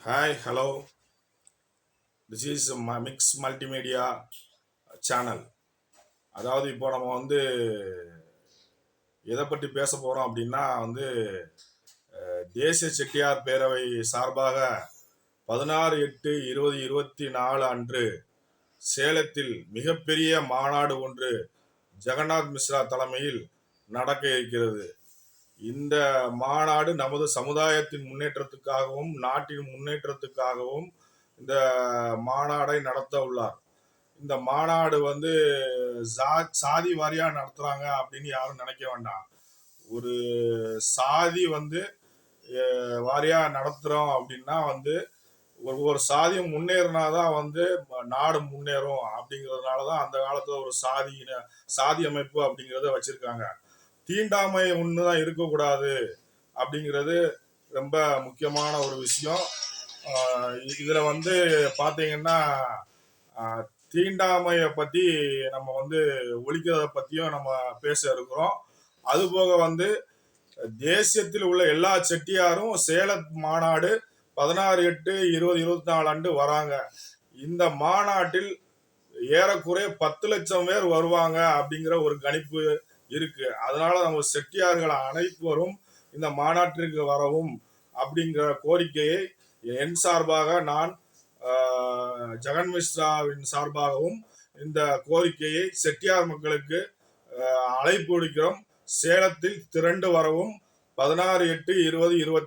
Hi hello this is mix multimedia channel அதாவது இப்போ நம்ம வந்து எதை பற்றி பேச போகிறோம் அப்படின்னா வந்து தேசிய செட்டியார் பேரவை சார்பாக பதினாறு எட்டு இருபது இருபத்தி நாலு அன்று சேலத்தில் மிகப்பெரிய மாநாடு ஒன்று ஜெகநாத் மிஸ்ரா தலைமையில் நடக்க இருக்கிறது. இந்த மாநாடு நமது சமுதாயத்தின் முன்னேற்றத்துக்காகவும் நாட்டின் முன்னேற்றத்துக்காகவும் இந்த மாநாடை நடத்த உள்ளார். இந்த மாநாடு வந்து சா சாதி வாரியாக நடத்துகிறாங்க அப்படின்னு யாரும் நினைக்க வேண்டாம். ஒரு சாதி வந்து வாரியாக நடத்துகிறோம் அப்படின்னா வந்து ஒரு சாதியும் முன்னேறினா தான் வந்து நாடு முன்னேறும் அப்படிங்கிறதுனால தான் அந்த காலத்தில் ஒரு சாதி சாதி அமைப்பு அப்படிங்கிறத வச்சுருக்காங்க. தீண்டாமை ஒன்று தான் இருக்கக்கூடாது அப்படிங்கிறது ரொம்ப முக்கியமான ஒரு விஷயம். இதில் வந்து பார்த்தீங்கன்னா தீண்டாமையை பற்றி நம்ம வந்து ஒழிக்கிறத பற்றியும் நம்ம பேச இருக்கிறோம். அதுபோக வந்து தேசியத்தில் உள்ள எல்லா செட்டியாரும் சேல மாநாடு பதினாறு எட்டு இருபது இருபத்தி நாலு ஆண்டு வராங்க. இந்த மாநாட்டில் ஏறக்குறைய பத்து லட்சம் பேர் வருவாங்க அப்படிங்கிற ஒரு கணிப்பு இருக்கு. அதனால நம்ம செட்டியார்கள் அனைவரும் இந்த மாநாட்டிற்கு வரவும் அப்படிங்கிற கோரிக்கையை என் சார்பாக நான் ஜெகன் மிஸ்ராவின் சார்பாகவும் இந்த கோரிக்கையை செட்டியார் மக்களுக்கு அழைப்பு விடுக்கிறோம். சேலத்தில் திரண்டு வரவும் பதினாறு எட்டு இருபது இருபத்தி